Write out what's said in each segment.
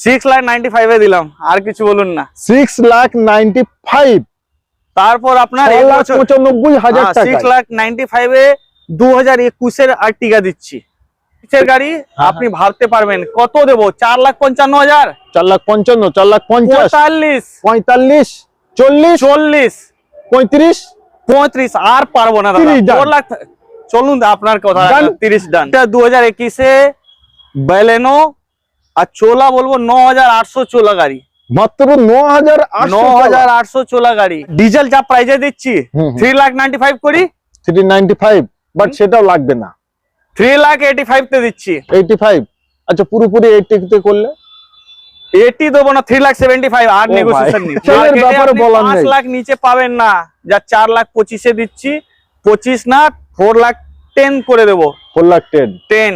Six lakh ninety ফাইভে দিলাম আর কিছু বলুন না। সিক্স লাখ নাইনটি ফাইভ তারপর আপনার পঁচানব্বই হাজার টাকা সিক্স লাখ নাইনটি ফাইভে দু হাজার একুশের আর্টিকা দিচ্ছি। এর গাড়ি হ্যাঁ। আপনি ভাবতে পারবেন কত দেবো? চার লাখ পঞ্চান্ন হাজার? চার লাখ পঞ্চান্ন চার লাখ পঞ্চাশ। পঁয়তাল্লিশ। চল্লিশ চল্লিশ। পঁয়ত্রিশ। পঁয়ত্রিশ আর পারব না দাদা। 30 লাখ চলুন আপনার কথা. তিরিশ ডান দু হাজার একুশে বেলেনো আর চোলা বলব ন হাজার আটশো চোলা গাড়ি। মাত্র ন হাজার ন হাজার আটশো চোলা গাড়ি। ডিজেল যা প্রাইজে দিচ্ছি। থ্রি লাখ নাইনটি ফাইভ করি। থ্রি নাইনটি ফাইভ বাট সেটাও লাগবে না। থ্রি লাখ এইটি ফাইভ তে দিচ্ছি। এইটি ফাইভ আচ্ছা পুরোপুরি করলে? এইটি দেবো না থ্রি লাখ সেভেন্টি ফাইভ আর নেগোসিয়েশন ভাই, নেই। সেলের Market এ ব্যাপারে আপনি পাঁচ লাখ নিচে পাবেন না যা চার লাখ পঁচিশে দিচ্ছি। পঁচিশ না ফোর লাখ টেন করে দেবো। ফোর লাখ টেন টেন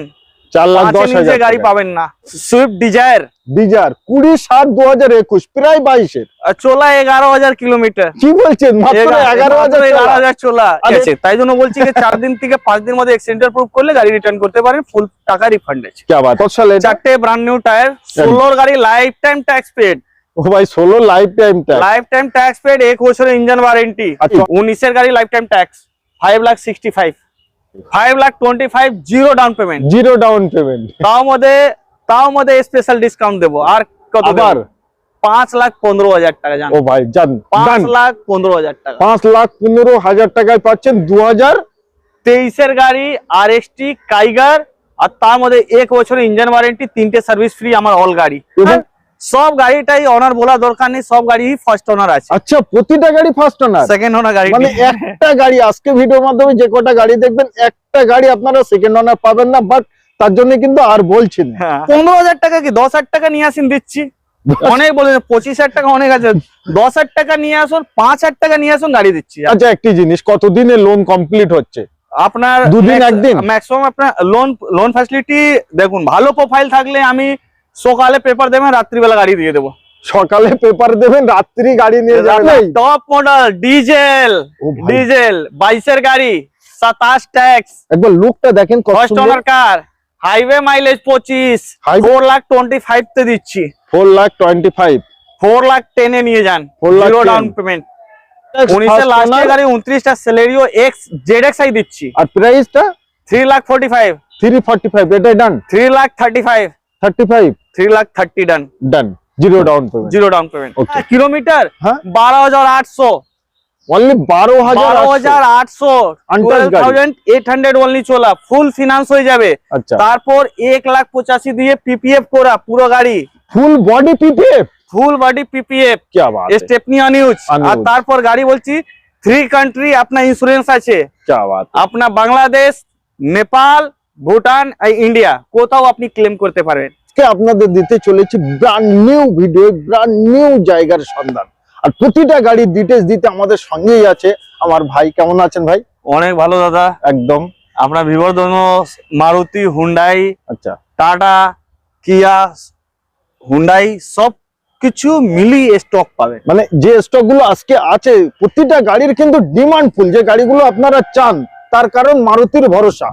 গাড়ি পাবেন না। ডিজায়ার কুড়ি সাত একুশ প্রায় চোলা এগারো হাজার কিলোমিটার। এগারো হাজার চোলা। তাই জন্য যে চার দিন থেকে পাঁচ দিন প্রুফ করলে গাড়ি রিটার্ন করতে পারেন ফুল টাকা চারটে গাড়ি লাইফ টাইম ট্যাক্স পেড ভাই life time life time tax paid এক বছরের ইঞ্জিন ওয়ারেন্টি উনিশের গাড়ি lifetime tax five lakh sixty five five lakh twenty five zero down payment zero down payment তাও মধ্যে তাও মধ্যে স্পেশাল ডিসকাউন্ট দেবো। আর কত আবার? পাঁচ লাখ পনেরো হাজার টাকা জান। ও ভাই জান পাঁচ লাখ পনেরো হাজার টাকা। পাঁচ লাখ পনেরো হাজার টাকায় পাচ্ছেন দু হাজার তেইশের গাড়ি আর এস কাইগার আর তার মধ্যে এক বছরের ইঞ্জিন ওয়ারেন্টি তিনটে সার্ভিস ফ্রি আমার অল গাড়ি। এবং- সব গাড়িটাই অনার বলা দরকার নেই সব গাড়ি ফার্স্ট ওনার আছে। আচ্ছা প্রতিটা গাড়ি ফার্স্ট ওনার সেকেন্ড ওনার গাড়ি মানে একটা গাড়ি আজকে ভিডিওর মাধ্যমে যে কটা গাড়ি দেখবেন একটা গাড়ি আপনারা সেকেন্ড ওনার পাবেন না বাট তার জন্য কিন্তু আর বলছেন না। হ্যাঁ। পনেরো হাজার টাকা কি দশ হাজার টাকা নিয়ে আসেন দিচ্ছি? অনেক বলে পঁচিশ হাজার টাকা অনেক আছে। দশ হাজার টাকা নিয়ে আসুন পাঁচ হাজার টাকা নিয়ে আসুন গাড়ি দিচ্ছি। আচ্ছা একটি জিনিস কতদিনে লোন কমপ্লিট হচ্ছে? আপনার দুদিন, একদিন? ম্যাক্সিমাম আপনার লোন লোন ফ্যাসিলিটি দেখুন ভালো প্রোফাইল থাকলে আমি সকালে পেপার দেবেন রাত্রিবেলা গাড়ি দিয়ে দেবো। সকালে পেপার দেবেন রাত্রি গাড়ি নিয়ে যাবেন। টপ মডেল ডিজেল ডিজেল বাইশের গাড়ি সাতাশ ট্যাক্স একবার লুকটা দেখেন কত কার হাইওয়ে মাইলেজ পঁচিশ Highway- four lakh twenty five তে দিচ্ছি। Four lakh twenty five four lakh টেনে নিয়ে যান 4 লাখ ডাউন পেমেন্ট উনিশের লাস্টের গাড়ি উনত্রিশটা Celerio X Z X I দিচ্ছি। আর প্রাইসটা three lakh forty five three forty five এটাই done three lakh thirty five thirty five three lakh thirty done done zero down payment zero down payment kilometre বারো হাজার আটশো only বারো হাজার হাজার আটশো এইট হান্ড্রেড অনলি চলা ফুল ফিনান্স হয়ে যাবে। তারপর এক লাখ পঁচাশি দিয়ে পিপিএফ করা পুরো গাড়ি। Full body PPF full body PPF stepney news আর তারপর গাড়ি বলছি থ্রি কান্ট্রি আপনার ইন্স্যুরেন্স আছে। আপনার বাংলাদেশ নেপাল ভুটান আর ইন্ডিয়া কোথাও আপনি ক্লেম করতে পারবেন আজকে আপনাদের দিতে চলেছি brand new video brand new জায়গার সন্ধান। আর প্রতিটা গাড়ির ডিটেলস দিতে আমাদের সঙ্গেই আছে আমার ভাই। কেমন আছেন ভাই? অনেক ভালো দাদা। একদম। আমরা বিবর্ধন মারুতি হুন্ডাই আচ্ছা। টাটা কিয়া হুন্ডাই সব কিছু মিলিয়ে স্টক পাবেন। মানে যে স্টকগুলো আজকে আছে প্রতিটা গাড়ির কিন্তু ডিমান্ড ফুল যে গাড়িগুলো আপনারা চান তার কারণ মারুতির ভরসা।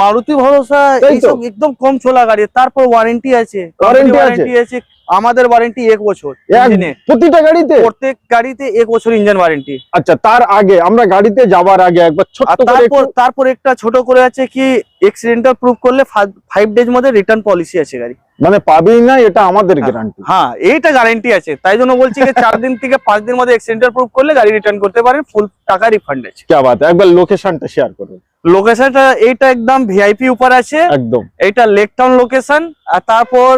মারুতি ভরসা এইসব একদম কম ছোলা গাড়ি তারপর ওয়ারেন্টি আছে। আছে? আমাদের ওয়ারেন্টি এক বছর প্রতিটা গাড়িতে? প্রত্যেক গাড়িতে এক বছর ইঞ্জিন ওয়ারেন্টি আচ্ছা তার আগে আমরা গাড়িতে যাবার আগে একবার তারপর একটা ছোট করে আছে কি এক্সিডেন্টাল প্রুফ করলে ফাইভ ডেজ মধ্যে রিটার্ন পলিসি আছে গাড়ি। মানে পাবেই না এটা আমাদের গ্যারান্টি হ্যাঁ এইটা গ্যারান্টি আছে। তাই জন্য বলছি যে চার দিন থেকে পাঁচ দিন মধ্যে এক্সিডেন্টাল প্রুফ করলে গাড়ি রিটার্ন করতে পারেন ফুল টাকা রিফান্ড আছে। কে বাত একবার লোকেশনটা শেয়ার করুন। লোকেশনটা এইটা একদম ভিআইপি উপর আছে। একদম। এটা লেক টাউন লোকেশন আর তারপর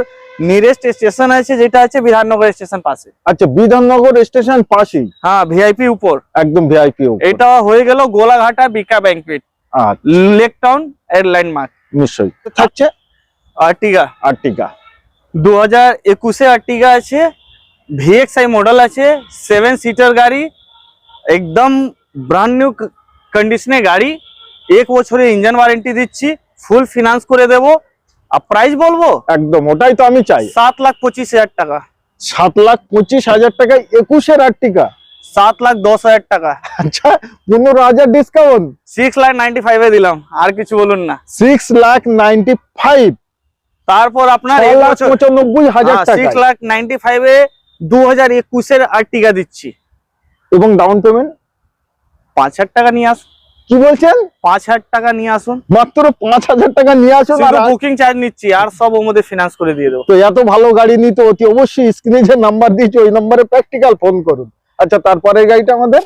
নিয়ারেস্ট স্টেশন আছে যেটা আছে বিধাননগর স্টেশন পাশে। আচ্ছা বিধাননগর স্টেশন পাশেই? হ্যাঁ ভিআইপি উপর। একদম ভিআইপি এটা হয়ে গেল গোলাঘাটা বিকা ব্যাংকুয়েট লেক টাউন এর ল্যান্ডমার্ক নিশ্চয়ই। থাকছে? আর্টিগা আর্টিকা দু হাজার একুশে আর্টিগা আছে। ভিএক্সআই মডেল আছে। সেভেন সিটার গাড়ি। একদম ব্র্যান্ড নিউ কন্ডিশনে গাড়ি। এক বছরের ইঞ্জিন ওয়ারেন্টি দিচ্ছি ফুল ফিনান্স করে দেবো। আর প্রাইস বলব? একদম ওটাই তো আমি চাই। সাত লাখ পঁচিশ হাজার টাকা। সাত লাখ পঁচিশ হাজার টাকায় একুশের আর্টিকা? সাত লাখ দশ হাজার টাকা। আচ্ছা পনেরো হাজার ডিসকাউন্ট সিক্স লাখ নাইনটি ফাইভে দিলাম আর কিছু বলুন না। সিক্স লাখ নাইনটি ফাইভ তারপর আপনার পঁচানব্বই হাজার হ্যাঁ, টাকা সিক্স লাখ নাইনটি ফাইভে দু হাজার একুশের আর্টিকা দিচ্ছি। এবং ডাউন পেমেন্ট পাঁচ হাজার টাকা নিয়ে আসুন কি বলছেন? পাঁচ হাজার টাকা নিয়ে আসুন। মাত্র পাঁচ হাজার টাকা নিয়ে আসুন আর বুকিং চার্জ নিচ্ছি আর সব ওর মধ্যে ফিনান্স করে দিয়ে দেবো। তো এত ভালো গাড়ি নিতে অতি অবশ্যই স্ক্রিনে যে নাম্বার দিয়েছে ওই নাম্বারে প্র্যাকটিক্যাল ফোন করুন। আচ্ছা তারপরে গাড়িটা আমাদের?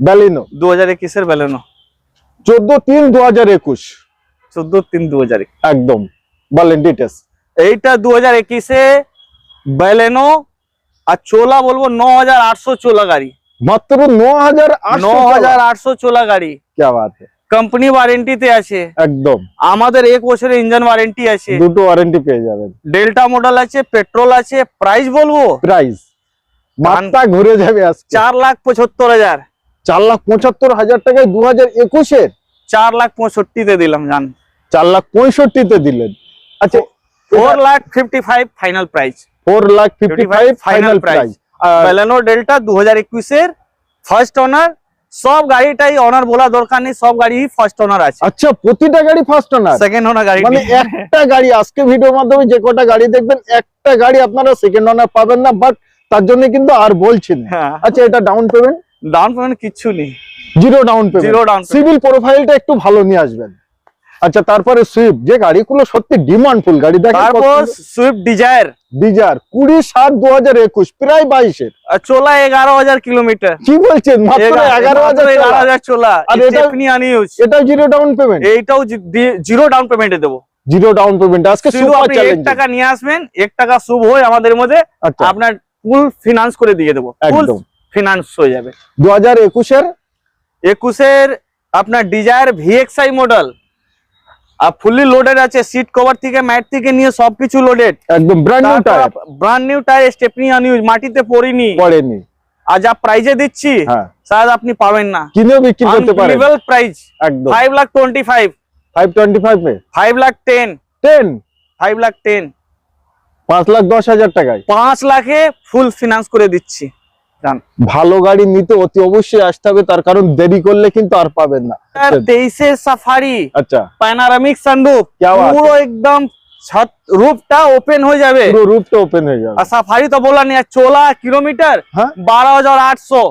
ব্যালিনো দু হাজার একুশের বেলেনো চোদ্দ তিন দু হাজার একুশ। চোদ্দ তিন দু হাজার একদম। বলেন ডিটেলস এইটা দু হাজার একুশে বেলেনো আর চোলা বলব ন হাজার আটশো চোলা গাড়ি। মাত্র ন হাজার ন হাজার আটশো চোলা গাড়ি। কে বাত কোম্পানি ওয়ারেন্টিতে আছে। একদম। আমাদের এক বছর ইঞ্জিন ওয়ারেন্টি আছে। দুটো ওয়ারেন্টি পেয়ে যাবেন। ডেল্টা মডেল আছে পেট্রোল আছে প্রাইস বলব? প্রাইস মাথা ঘুরে যাবে আজকে। চার লাখ পঁচাত্তর হাজার। চার লাখ পঁচাত্তর হাজার টাকায় দু হাজার একুশের। চার লাখ পঁয়ষট্টিতে দিলাম জান চার লাখ পঁয়ষট্টিতে দিলেন। আচ্ছা four lakh fifty five final price four lakh fifty five final price Baleno Delta দু হাজার একুশের ফার্স্ট অনার সব গাড়িটাই অনার বলা দরকার নেই সব গাড়ি ফার্স্ট অনার আছে। আচ্ছা প্রতিটা গাড়ি ফার্স্ট ওনার সেকেন্ড অনার গাড়ি। মানে একটা গাড়ি আজকে ভিডিওর মাধ্যমে যে কটা গাড়ি দেখবেন একটা গাড়ি আপনারা সেকেন্ড ওনার পাবেন না বাট তার জন্য কিন্তু আর বলছেন না। হ্যাঁ। আচ্ছা এটা ডাউন পেমেন্ট ডাউন পেমেন্ট কিচ্ছু নেই। Zero down payment zero down CIBIL প্রোফাইলটা একটু ভালো নিয়ে আসবেন। আচ্ছা তারপরে সুইফট যে গাড়িগুলো সত্যি ডিমান্ডফুল গাড়ি তারপর সুইফট ডিজায়ার ডিজার কুড়ি সাত দু হাজার একুশ প্রায় বাইশের। চোলা এগারো হাজার কিলোমিটার। কি বলছেন? মাত্র এগারো হাজার এগারো হাজার চোলা। আর এটা- আনিউজ এটা জিরো ডাউন পেমেন্ট এইটাও জিরো ডাউন পেমেন্টে দেবো। জিরো ডাউন পেমেন্ট আজকে আপনি এক টাকা নিয়ে আসবেন এক টাকা শুভ হয়ে আমাদের মধ্যে আচ্ছা। আপনার ফুল ফিনান্স করে দিয়ে দেবো। একদম। ফিনান্স হয়ে যাবে। দু হাজার একুশের? একুশের আপনার ডিজায়ার ভিএক্সআই মডেল আর ফুললি লোডেড আছে সিট কভার থেকে ম্যাট থেকে নিয়ে সবকিছু লোডেড একদম brand new tyre brand new tyre stepney unused মাটিতে পড়িনি। পড়েনি। আর যা প্রাইজে দিচ্ছি শায়দ আপনি পাবেন না। কিনেও বিক্রি করতে পারেন। প্রাইস একদম। Five lakh twenty five five twenty five এ five lakh ten ten five lakh ten পাঁচ লাখ দশ হাজার টাকায়। পাঁচ লাখে ফুল ফিনান্স করে দিচ্ছি। চান ভালো গাড়ি নিতে অতি অবশ্যই আসতে হবে তার কারণ দেরি করলে কিন্তু আর পাবেন না। আচ্ছা। তেইশে সাফারি আচ্ছা। প্যানারামিক সানরুফ পুরো একদম কিলোমিটার হ্যাঁ? বারো হাজার আটশো।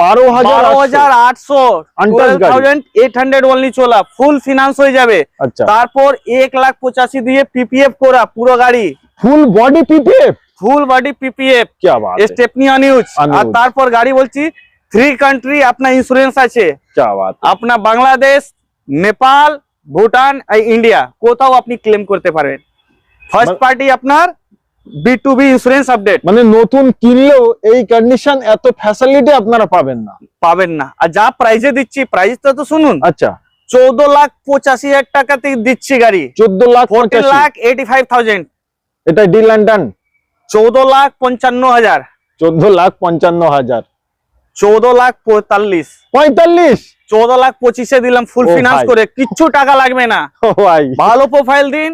বারো হাজার হাজার আটশো এইট হান্ড্রেড ফুল ফিনান্স হয়ে যাবে। আচ্ছা। তারপর এক লাখ পঁচাশি দিয়ে পিপিএফ করা পুরো গাড়ি। Full body PPF full body PPF stepney unused আর তারপর গাড়ি বলছি থ্রি কান্ট্রি আপনার ইন্স্যুরেন্স আছে। আপনার বাংলাদেশ নেপাল ভুটান ইন্ডিয়া কোথাও আপনি ক্লেম করতে পারবেন ফার্স্ট পার্টি আপনার B to B insurance update মানে নতুন কিনলেও এই কন্ডিশন এত ফ্যাসিলিটি আপনারা পাবেন না। পাবেন না। আর যা প্রাইজে দিচ্ছি প্রাইসটা তো শুনুন। আচ্ছা। চোদ্দ লাখ পঁচাশি হাজার টাকাতে দিচ্ছি গাড়ি। চোদ্দ lakh lakh eighty five thousand এটা ডিল অ্যান্ড ডান চৌদ্দ লাখ পঞ্চান্ন হাজার। চোদ্দ লাখ পঞ্চান্ন হাজার। চৌদ্দ লাখ পঁয়তাল্লিশ। পঁয়তাল্লিশ? চৌদ্দ লাখ পঁচিশে দিলাম ফুল ফিনান্স করে। কিচ্ছু টাকা লাগবে না। ভালো প্রোফাইল দিন।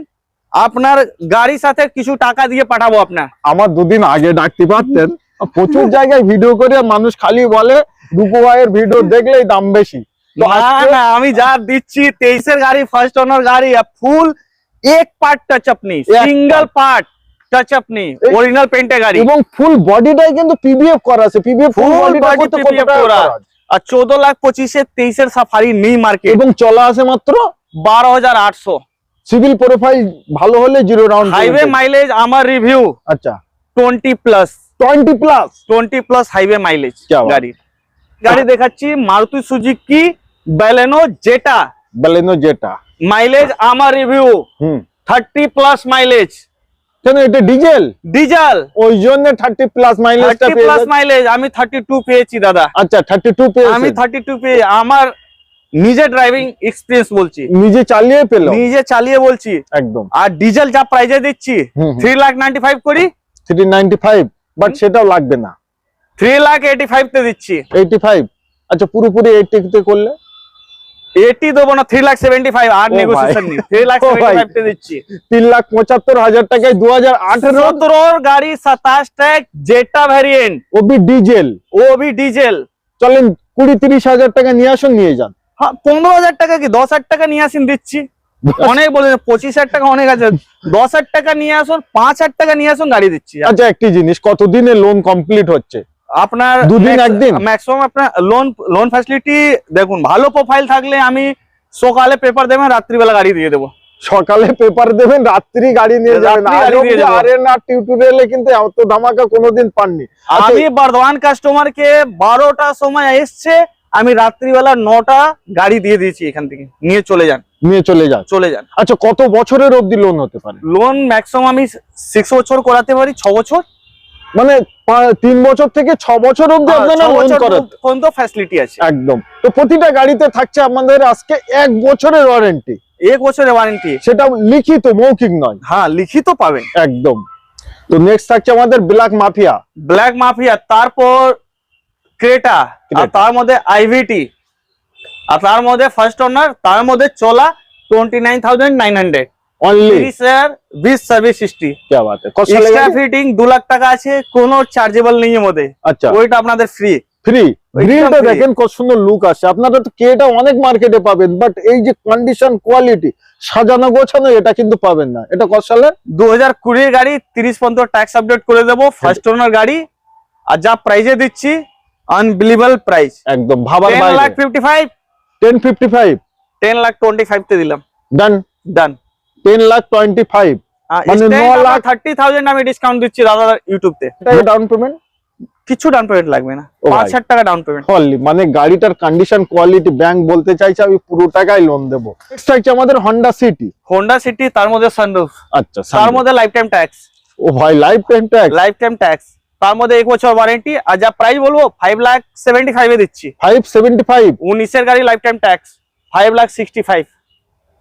আপনার গাড়ির সাথে কিছু টাকা দিয়ে পাঠাবো আপনার। আমার দুদিন আগে ডাকতে পারতেন। প্রচুর জায়গায় ভিডিও করে মানুষ খালি বলে রূপু ভাইয়ের ভিডিও দেখলেই দাম বেশি। না আমি যা দিচ্ছি তেইশের গাড়ি ফার্স্ট ওনার গাড়ি ফুল এক পার্ট টাচ আপ নেই সিঙ্গেল পার্ট ফুল বডিটাই কিন্তু করা আছে। লাখ সাফারি মার্কেট এবং মাত্র ভালো হলে জিরো রাউন্ড হাইওয়ে মাইলেজ আমার রিভিউ আচ্ছা। 20 plus 20 plus 20 plus highway mileage গাড়ি। গাড়ি দেখাচ্ছি Maruti Suzuki Baleno Zeta Baleno Zeta mileage আমার রিভিউ হুম। 30 প্লাস মাইলেজ কেন এটা ডিজেল ডিজেল ওই জন্য থার্টি প্লাস মাইলেজটা থার্টি পেয়ে প্লাস মাইলেজ আমি থার্টি টু পেয়েছি দাদা। আচ্ছা থার্টি টু আমি পেয়েছে থার্টি টু পেয়ে আমার নিজে ড্রাইভিং এক্সপিরিয়েন্স বলছি। নিজে চালিয়ে পেল? নিজে চালিয়ে বলছি। একদম। আর ডিজেল যা প্রাইজে দিচ্ছি থ্রি লাখ নাইনটি ফাইভ করি। থ্রি নাইনটি ফাইভ বাট সেটাও লাগবে না। থ্রি লাখ এইটি ফাইভ তে দিচ্ছি। এইটি ফাইভ আচ্ছা পুরোপুরি এইটিতে করলে? এইটি দেবো না থ্রি লাখ সেভেন্টি ফাইভ আর নেগোসিয়েশন থ্রি লাখ সেভেন্টি ভাই। ফাইভ তে দিচ্ছি। তিন লাখ পঁচাত্তর হাজার টাকায় দু হাজার আঠেরো গাড়ি সাতাশ জেটা ভ্যারিয়েন্ট ওবি ডিজেল ডিজেল চলেন কুড়ি তিরিশ হাজার টাকা নিয়ে আসুন নিয়ে যান। হ্যাঁ পনেরো হাজার টাকা কি দশ হাজার টাকা নিয়ে আসিন দিচ্ছি। অনেক বলে পঁচিশ হাজার টাকা অনেক আছে। দশ হাজার টাকা নিয়ে আসুন পাঁচ হাজার টাকা নিয়ে আসুন গাড়ি দিচ্ছি। আচ্ছা একটি জিনিস কতদিনে লোন কমপ্লিট হচ্ছে? আপনার দুদিন, একদিন? ম্যাক্সিমাম আপনার লোন লোন ফ্যাসিলিটি দেখুন ভালো প্রোফাইল থাকলে আমি সকালে পেপার দেবেন রাত্রিবেলা গাড়ি দিয়ে দেবো। সকালে পেপার দেবেন রাত্রি গাড়ি নিয়ে যাবেন। আরে না টিউটোরিয়ালে কিন্তু এত ধামাকা কোনোদিন পাননি। আচ্ছা, আমি বর্ধমান কাস্টমারকে বারোটার সময় এসছে আমি রাত্রিবেলা নটা গাড়ি দিয়ে দিয়েছি এখান থেকে। নিয়ে চলে যান। নিয়ে চলে যান। চলে যান। আচ্ছা কত বছরের অবধি লোন হতে পারে? লোন ম্যাক্সিমাম আমি সিক্স বছর করাতে পারি ছ বছর। মানে তিন বছর থেকে ছ বছর অবধি হ্যাঁ, আপনারা লোন করেন। পর্যন্ত ফ্যাসিলিটি আছে। একদম। তো প্রতিটা গাড়িতে থাকছে আমাদের আজকে এক বছরের ওয়ারেন্টি এক বছরের ওয়ারেন্টি সেটা লিখিত মৌখিক নয়। হ্যাঁ লিখিত পাবেন। একদম। তো নেক্সট থাকছে আমাদের ব্ল্যাক মাফিয়া ব্ল্যাক মাফিয়া তারপর ক্রেটা আর। তার মধ্যে আইভিটি আর তার মধ্যে ফার্স্ট ওনার তার মধ্যে চলা twenty nine thousand nine hundred only sir 20 service history কি বাত है? লাখ টাকা আছে কোনো চার্জেবল নেই এর আচ্ছা। ওইটা আপনাদের ফ্রি ফ্রি গ্রিলটা দেখেন কত সুন্দর লুক আসে। আপনারা তো কেটা অনেক মার্কেটে পাবেন বাট এই যে কন্ডিশন কোয়ালিটি সাজানো গোছানো এটা কিন্তু পাবেন না। এটা কত সালের 2020 কুড়ির গাড়ি তিরিশ পর্যন্ত ট্যাক্স আপডেট করে দেবো ফার্স্ট ওনার গাড়ি। আর যা প্রাইজে দিচ্ছি আনবিলিভেল প্রাইস একদম ভাবা lakh fifty five ten fifty five ten lakh 25 তে দিলাম। Done done ten lakh twenty five মানে ন লাখ- থার্টি থাউজেন্ড আমি ডিসকাউন্ট দিচ্ছি দাদা ইউটিউব তে। ডাউন পেমেন্ট কিছু ডাউন পেমেন্ট লাগবে না। পাঁচ হাজার টাকা ডাউন পেমেন্ট হলি মানে গাড়িটার কন্ডিশন কোয়ালিটি ব্যাংক বলতে চাইছে আমি পুরো টাকায় লোন দেবো। আমাদের হন্ডা সিটি হোন্ডা সিটি তার মধ্যে সানরুফ আচ্ছা তার মধ্যে লাইফ টাইম ট্যাক্স ও ভাই life time tax life time tax তার মধ্যে এক বছর ওয়ারেন্টি আর যা প্রাইস বলব ফাইভ লাখ সেভেন্টি ফাইভে দিচ্ছি। ফাইভ সেভেন্টি ফাইভ উনিশের গাড়ি lifetime tax five lakh sixty five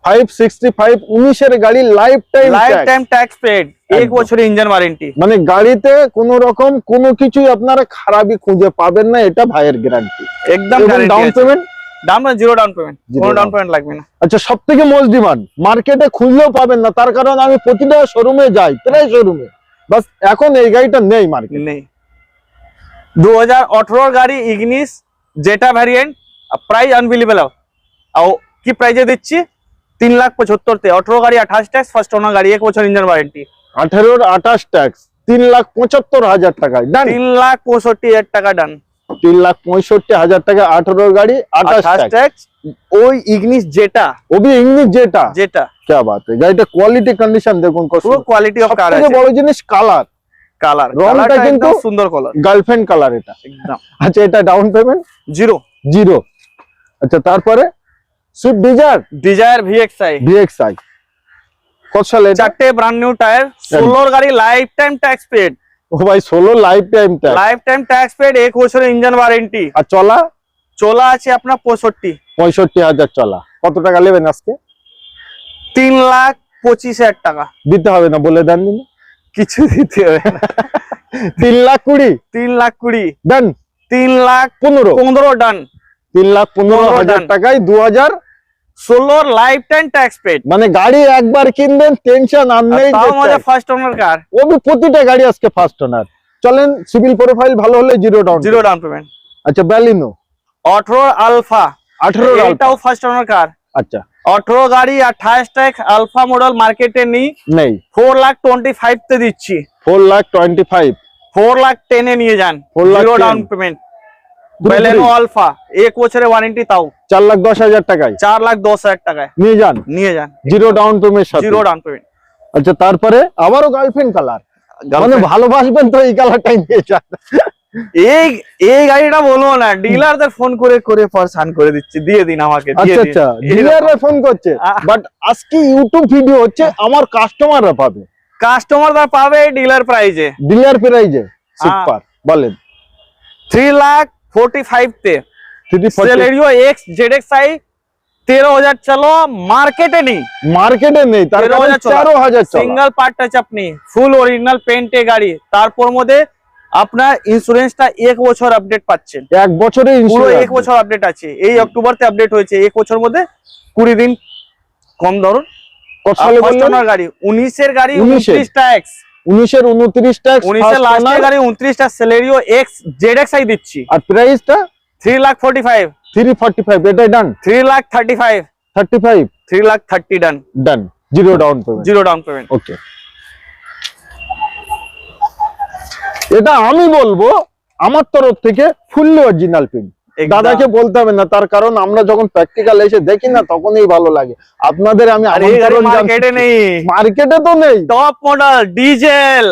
five sixty five উনিশের গাড়ি life time life time tax paid এক বছরের ইঞ্জিন ওয়ারেন্টি মানে গাড়িতে কোন রকম কোনো কিছুই আপনারা খারাপই খুঁজে পাবেন না এটা ভাইয়ের গ্যারান্টি একদম down payment down payment zero down payment কোনো ডাউন পেমেন্ট লাগবে না। আচ্ছা সব থেকে মোস্ট ডিমান্ড মার্কেটে খুঁজলেও পাবেন না তার কারণ আমি প্রতিটা শোরুমে যাই প্রায় শোরুমে বাস এখন এই গাড়িটা নেই মার্কেট নেই। দু হাজার গাড়ি ইগনিস যেটা ভ্যারিয়েন্ট প্রাইস আনবিলিভেবল আর কি প্রাইজে দিচ্ছি? তিন লাখ পঁচাত্তরতে। অঠারো গাড়ি আঠাশ ট্যাক্স ফার্স্ট ওনার গাড়ি এক বছর ইঞ্জিন ওয়ারেন্টি আঠারোর আঠাশ ট্যাক্স তিন লাখ পঁচাত্তর হাজার টাকা ডান তিন লাখ পঁয়ষট্টি হাজার টাকা ডান তিন লাখ পঁয়ষট্টি হাজার টাকা আঠারোর গাড়ি আঠাশ ট্যাক্স ওই ইগনিস যেটা ওই ইংলিশ যেটা যেটা কে বাত গাড়িটা কোয়ালিটি কন্ডিশন দেখুন পুরো কোয়ালিটি অফ কার আছে। বড় জিনিস কালার কালার রংটা কিন্তু সুন্দর কালার গার্লফ্রেন্ড কালার এটা। একদম। আচ্ছা এটা ডাউন পেমেন্ট জিরো জিরো আচ্ছা তারপরে? Swift Dzire Dzire VXI VXI কত সালে চারটে ব্র্যান্ড নিউ টায়ার ষোলোর গাড়ি লাইফ টাইম ট্যাক্স পেড ও ভাই ষোলো lifetime tax lifetime tax paid এক বছরের ইঞ্জিন ওয়ারেন্টি আর চলা? চলা আছে আপনার পঁয়ষট্টি। পঁয়ষট্টি হাজার চলা। কত টাকা নেবেন আজকে? তিন লাখ পঁচিশ হাজার টাকা। দিতে হবে না বলে দেন দিন কিছু দিতে হবে না। তিন লাখ কুড়ি? তিন লাখ কুড়ি। ডান তিন লাখ পনেরো। পনেরো ডান তিন লাখ পনেরো পনেরো হাজার done। টাকায় দু হাজার ষোলোর লাইফ টাইম ট্যাক্স পেড মানে গাড়ি একবার কিনবেন টেনশন আর নেই ফার্স্ট ওনার কার ওবি প্রতিটা গাড়ি আজকে ফার্স্ট ওনার চলেন সিভিল প্রোফাইল ভালো হলে zero down zero down payment আচ্ছা ব্যালিনো অঠরো আলফা আঠেরো এটাও ফার্স্ট ওনার কার আচ্ছা। অঠরো গাড়ি আঠাশ ট্যাক্স আলফা মডেল মার্কেটে নেই। নেই। ফোর লাখ টোয়েন্টি ফাইভ তে দিচ্ছি। Four lakh twenty five four lakh টেনে নিয়ে যান। 4 lakh zero down payment. Baleno Alpha এক বছরের ওয়ারেন্টি তাও। চার লাখ দশ হাজার টাকায়? চার লাখ দশ হাজার টাকায়। নিয়ে যান? নিয়ে যান। Zero down payment zero down payment আচ্ছা তারপরে আবারও গার্লফ্রেন্ড কালার মানে ভালোবাসবেন তো এই কালারটাই নিয়ে যান। এই এই গাড়িটা বলব না ডিলারদের ফোন করে করে পারসান করে দিচ্ছি দিয়ে দিন আমাকে আচ্ছা আচ্ছা ডিলাররা ফোন করছে বাট আজকে ইউটিউব ভিডিও হচ্ছে আমার কাস্টমাররা পাবে। কাস্টমাররা পাবে ডিলার প্রাইজে ডিলার প্রাইজে সুপার বলেন। থ্রি লাখ ফোর্টি ফাইভ তে three Celerio X Z X I তেরো হাজার চলো মার্কেটে নেই। তার। সিঙ্গেল পার্ট টাচ আপনি ফুল অরিজিনাল পেন্টে গাড়ি। তারপর মধ্যে আপনার ইন্স্যুরেন্সটা এক বছর আপডেট পাচ্ছেন। এক বছরে পুরো এক বছর আপডেট আছে। এই অক্টোবরতে আপডেট হয়েছে। এক বছর মধ্যে কুড়ি দিন কম ধরুন। গাড়ি উনিশের গাড়ি 19 উনত্রিশ ট্যাক্স উনিশের উনত্রিশ ট্যাক্স উনিশের লাস্টের গাড়ি উনত্রিশটা Celerio X Z X I দিচ্ছি। আর প্রাইসটা three lakh forty five three forty five এটাই done three lakh thirty five thirty five three lakh thirty done done zero down payment zero down payment okay এটা আমি বলব আমার তরফ থেকে ফুললি অরিজিনাল পিন দাদাকে বলতে হবে না তার কারণ আমরা যখন প্র্যাকটিক্যাল এসে দেখি না তখনই ভালো লাগে। আপনাদের আমি মার্কেটে নেই। মার্কেটে তো নেই। টপ মডেল ডিজেল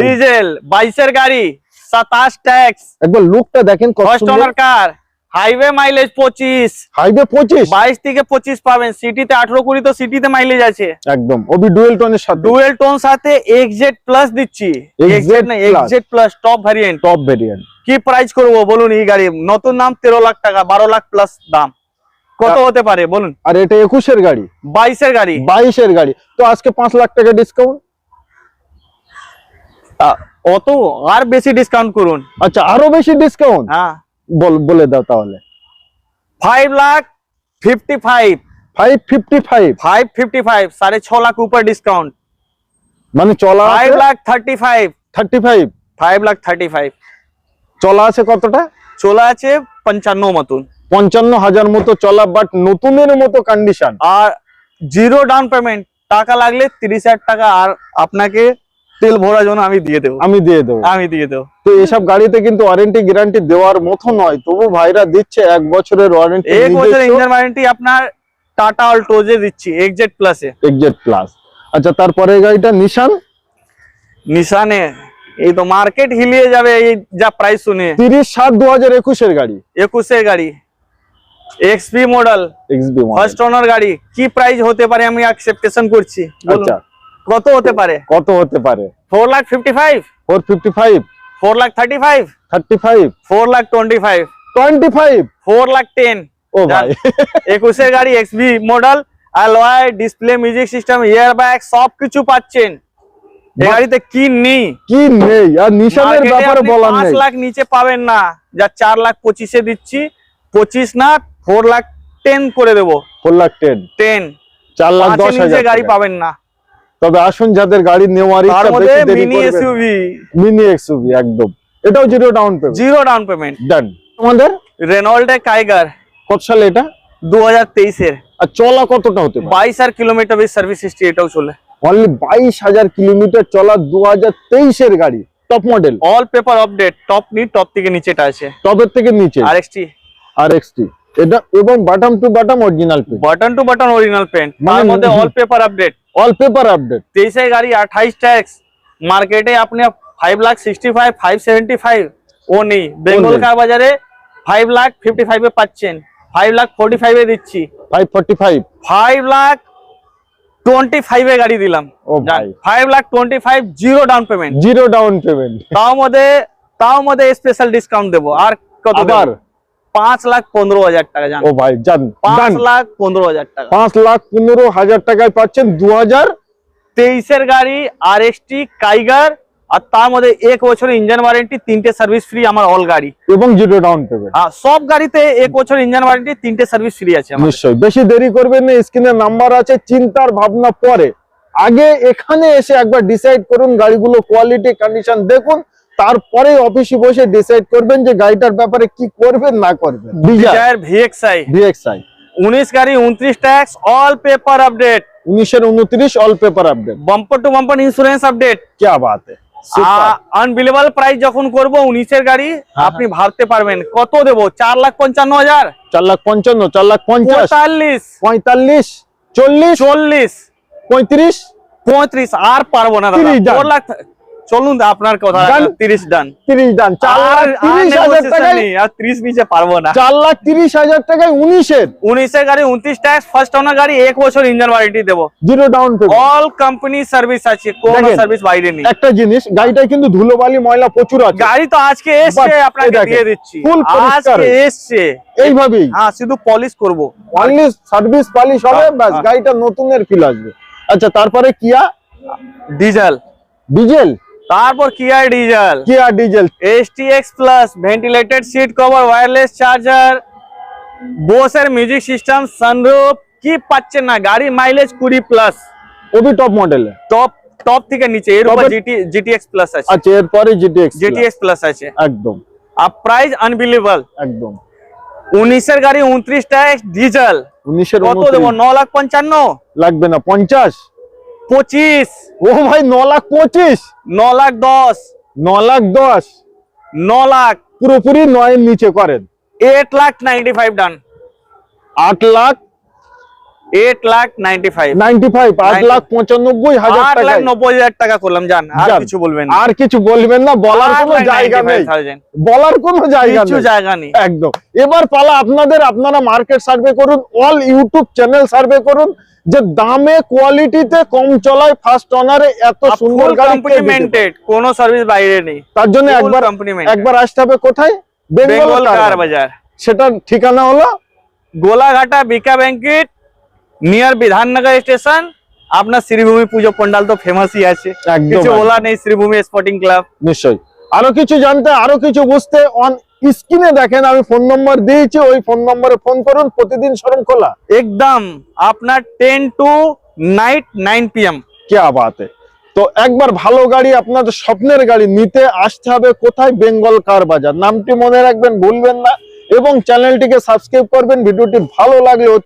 ডিজেল বাইশের গাড়ি সাতাশ ট্যাক্স একবার লুকটা দেখেন ফার্স্ট কার হাইওয়ে মাইলেজ পঁচিশ। হাইওয়ে পঁচিশ? বাইশ থেকে পঁচিশ পাবেন। সিটিতে আঠারো কুড়ি তো সিটিতে মাইলেজ আছে। একদম। ওবি ডুয়েল টোনের সাথে। ডুয়েল টোন সাথে এক্সজেড প্লাস দিচ্ছি। এক্সজেড না XZ plus top variant top variant কি প্রাইস করব বলুন এই গাড়ি? নতুন নাম তেরো লাখ টাকা বারো লাখ প্লাস দাম। কত হতে পারে বলুন? আর এটা একুশের গাড়ি। বাইশের গাড়ি? বাইশের গাড়ি। তো আজকে পাঁচ লাখ টাকা ডিসকাউন্ট অত আর বেশি ডিসকাউন্ট করুন। আচ্ছা আরও বেশি ডিসকাউন্ট হ্যাঁ। বলে দাও তাহলে। Five lakh fifty five five fifty five five fifty five সাড়ে ছ লাখ উপর ডিসকাউন্ট মানে ছ five lakh thirty five thirty five five lakh thirty five চলা আছে কতটা? চলা আছে পঞ্চান্ন মতন। পঞ্চান্ন হাজার মতো চলা বাট নতুনের মতো কন্ডিশন আর জিরো ডাউন পেমেন্ট টাকা লাগলে তিরিশ হাজার টাকা আর আপনাকে তেল ভরার জন্য আমি দিয়ে দেবো। আমি দিয়ে দেবো। আমি দিয়ে দেবো। তো এসব গাড়িতে কিন্তু ওয়ারেন্টি গ্যারান্টি দেওয়ার মতো নয়। তবু ভাইরা দিচ্ছে এক বছরের ওয়ারেন্টি এক বছর ইঞ্জিন ওয়ারেন্টি আপনার টাটা অল্টোজে দিচ্ছি এক্সজেড প্লাসে এক্সজেড প্লাস আচ্ছা তারপরে গাড়িটা নিশান নিশানে এই তো মার্কেট হিলিয়ে যাবে এই যা প্রাইস শুনে। তিরিশ সাত দু হাজার একুশের গাড়ি। একুশের গাড়ি। XP model XB first owner গাড়ি। কি প্রাইস হতে পারে আমি অ্যাকসেপ্টেশন করছি? আচ্ছা। কত হতে পারে? কত হতে পারে? Four lakh fifty five four fifty five four lakh thirty five thirty five four lakh twenty five twenty five four lakh ten ও ভাই। একুশের গাড়ি XB model alloy display music system airbag সবকিছু পাচ্ছেন। গাড়িতে কি নেই? কি নেই? আর নিশানের ব্যাপারে বলার নেই। লাখ নিচে পাবেন না। যা চার লাখ পঁচিশে দিচ্ছি। পঁচিশ না ফোর লাখ টেন করে দেবো। ফোর লাখ টেন টেন চার লাখ হাজার গাড়ি পাবেন না। তবে আসুন যাদের গাড়ি নেওয়ার ইচ্ছা বেশি দেরি মিনি এসইউভি মিনি এক্সইউভি একদম। এটাও zero down payment zero down payment done আমাদের রেনল্ডে কাইগার কত সালে এটা? দু হাজার তেইশের। আর চলা কতটা হতে পারে? বাইশ আর কিলোমিটার সার্ভিস হিস্ট্রি এটাও চলে। অনলি বাইশ হাজার কিলোমিটার চলা দু হাজার তেইশের গাড়ি top model all paper update top নি টপ থেকে নিচেটা আছে। টপের থেকে নিচে। আর এক্সটি আর এক্সটি এটা এবং bottom to bottom original paint button to button original paint তার মধ্যে all paper update all paper update তেইশের গাড়ি আঠাইশ ট্যাক্স মার্কেটে আপনি five lakh sixty five five seventy five ও নেই। বেঙ্গল কার বাজারে ফাইভ লাখ ফিফটি ফাইভে পাচ্ছেন। ফাইভ লাখ ফোর্টি ফাইভে দিচ্ছি। Five forty five five lakh twenty ফাইভে গাড়ি দিলাম। Five lakh twenty five zero down payment zero down payment তাও মধ্যে তাও মধ্যে স্পেশাল ডিসকাউন্ট দেবো। আর কত আবার? পাঁচ লাখ পনেরো হাজার টাকা জান। ও ভাই জান পাঁচ লাখ পনেরো হাজার টাকা। পাঁচ লাখ পনেরো হাজার টাকায় পাচ্ছেন দু হাজার তেইশের গাড়ি আর এস টি কাইগার আর তার মধ্যে এক বছরের ইঞ্জিন ওয়ারেন্টি তিনটে সার্ভিস ফ্রি আমার অল গাড়ি। এবং জিরো ডাউন পেমেন্ট হ্যাঁ সব গাড়িতে এক বছর ইঞ্জিন ওয়ারেন্টি তিনটে সার্ভিস ফ্রি আছে নিশ্চয়ই। বেশি দেরি করবেন না স্ক্রিনে নাম্বার আছে চিন্তার ভাবনা পরে। আগে এখানে এসে একবার ডিসাইড করুন গাড়িগুলো কোয়ালিটি কন্ডিশন দেখুন তারপরে অফিসে বসে ডিসাইড করবেন যে গাড়িটার ব্যাপারে কি করবেন না করবেন। ডিজায়ার ভিএক্সআই ভিএক্সআই 19 গাড়ি 29 ট্যাক্স অল পেপার আপডেট 19 এর 29 all paper update bumper to bumper insurance update কি বাত হ্যায় আনবিলেবল প্রাইস যখন করব উনিশের গাড়ি হ্যাঁ, আপনি ভাবতে পারবেন। কত দেবো? চার লাখ পঞ্চান্ন হাজার? চার লাখ পঞ্চান্ন চার লাখ পঞ্চাশ। পঁয়তাল্লিশ। চল্লিশ চল্লিশ। পঁয়ত্রিশ। পঁয়ত্রিশ। আর পারব না দাদা। তিরিশ লাখ চলুন আপনার কথা তিরিশ ডান। তিরিশ ডান। চার লাখ তিরিশ হাজার টাকায় আর ত্রিশ নিচে পারব না। চার লাখ তিরিশ হাজার টাকায় উনিশের। উনিশের গাড়ি উনত্রিশ ট্যাক্স ফার্স্ট ওনার গাড়ি এক বছর ইঞ্জিন ওয়ারেন্টি দেবো। Zero down all company service আছে কোন সার্ভিস বাইরে নেই। একটা জিনিস গাড়িটায় কিন্তু ধুলোবালি ময়লা প্রচুর আছে। গাড়ি তো আজকে এসছে আপনাকে দিয়ে দিচ্ছি। আজকে এসছে। এইভাবেই। হ্যাঁ শুধু পলিশ করব। অনলি সার্ভিস পলিশ হবে হ্যাঁ, ব্যাস হ্যাঁ। গাড়িটা নতুনের ফিল আসবে। আচ্ছা তারপরে কিয়া ডিজেল ডিজেল তারপর Kia diesel Kia diesel STX plus ventilated seat cover wireless charger বোসের মিউজিক সিস্টেম সানরুফ কি পাচ্ছেন না? গাড়ি মাইলেজ কুড়ি প্লাস ওবি টপ মডেল টপ টপ থেকে নিচে এর উপর জিটি জিটিএক্স প্লাস আছে। আচ্ছা এরপরে জিটিএক্স জিটিএক্স প্লাস আছে। একদম। আর প্রাইস আনবিলিভেবল একদম। উনিশের গাড়ি উনত্রিশটায় ডিজেল উনিশের কত দেবো? ন লাখ পঞ্চান্ন? লাগবে না পঞ্চাশ। পঁচিশ। ও ভাই ন লাখ পঁচিশ। ন লাখ দশ। ন লাখ দশ। ন লাখ। পুরোপুরি নয়ের নিচে করেন। Eight lakh ninety five done আট lakh lakh ninety five. Ninety five আট 90 লাখ পঁচানব্বই হাজার আট লাখ টাকা নব্বই হাজার টাকা করলাম জান আর কিছু বলবেন না। আর কিছু বলবেন না বলার কোনো জায়গা নেই। বলার কোনো জায়গা কিছু জায়গা নেই। একদম। এবার পালা আপনাদের আপনারা মার্কেট সার্ভে করুন অল ইউটিউব চ্যানেল সার্ভে করুন যে দামে কোয়ালিটিতে কম চলায় ফার্স্ট অনারে এত সুন্দর ফুল গাড়ি কে দিতে পারে? কম্প্লিমেন্টেড কোনো সার্ভিস বাইরে নেই। তার জন্য একবার একবার আসতে হবে কোথায়? বেঙ্গল কার বাজার। সেটার ঠিকানা হলো? গোলাঘাটা বিকা ব্যাংকেট নিয়ার বিধাননগর স্টেশন আপনার শ্রীভূমি পুজো পন্ডাল তো ফেমাসই আছে। কিছু। বলা নেই শ্রীভূমি স্পোর্টিং ক্লাব নিশ্চয়ই। আরও কিছু জানতে আরও কিছু বুঝতে অন স্ক্রিনে দেখেন আমি ফোন নম্বর দিয়েছি ওই ফোন নম্বরে ফোন করুন প্রতিদিন শোরুম খোলা। একদম আপনার ten to night nine PM কে বাতে তো একবার ভালো গাড়ি আপনাদের স্বপ্নের গাড়ি নিতে আসতে হবে কোথায়? বেঙ্গল কার বাজার। নামটি মনে রাখবেন ভুলবেন না। এবং চ্যানেলটিকে সাবস্ক্রাইব করবেন ভিডিওটি ভালো লাগলে